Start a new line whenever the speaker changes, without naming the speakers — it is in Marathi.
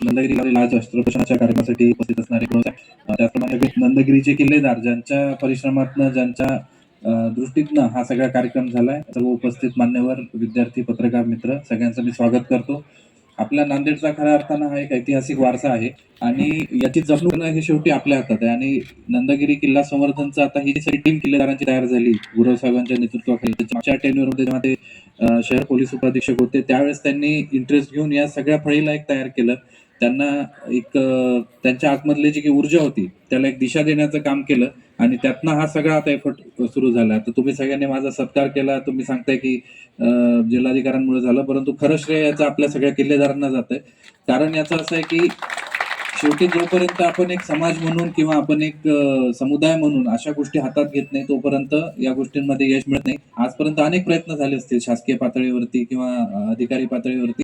नंदगिरी आज अष्ट्रप्रशाच्या कार्यक्रमासाठी उपस्थित असणारे त्याचप्रमाणे नंदगिरीचे किल्लेदार ज्यांच्या परिश्रमातनं ज्यांच्या दृष्टीतनं हा सगळा कार्यक्रम झालाय सर्व उपस्थित मान्यवर विद्यार्थी पत्रकार मित्र सगळ्यांचं मी स्वागत करतो. आपल्या नांदेडचा खऱ्या अर्थानं हा एक ऐतिहासिक वारसा आहे आणि याची जपणूक हे शेवटी आपल्या हातात आहे आणि नंदगिरी किल्ला संवर्धनचा आता ही जी सगळी टीम किल्लेदारांची तयार झाली गुरव साहेबांच्या नेतृत्वाखाली त्याच्या मागच्या टेन्युअरमध्ये जेव्हा ते शहर पोलीस उपाधीक्षक होते. त्यावेळेस त्यांनी इंटरेस्ट घेऊन या सगळ्या फळीला एक तयार केलं. त्यांना एक त्यांच्या आतमधली जी काही ऊर्जा होती त्याला एक दिशा देण्याचं काम केलं आणि त्यातनं हा सगळा आता एफर्ट सुरू झाला. तर तुम्ही सगळ्यांनी माझा सत्कार केला. तुम्ही सांगताय की जिल्हाधिकाऱ्यांमुळे झालं परंतु खरं श्रेय याचं आपल्या सगळ्या किल्लेदारांना जात आहे कारण याचं असं आहे की शेवटी जोपर्यंत आपण एक समाज म्हणून किंवा आपण एक समुदाय म्हणून अशा गोष्टी हातात घेत नाही तोपर्यंत या गोष्टींमध्ये यश मिळत नाही. आजपर्यंत अनेक प्रयत्न झाले असतील शासकीय पातळीवरती किंवा अधिकारी पातळीवरती.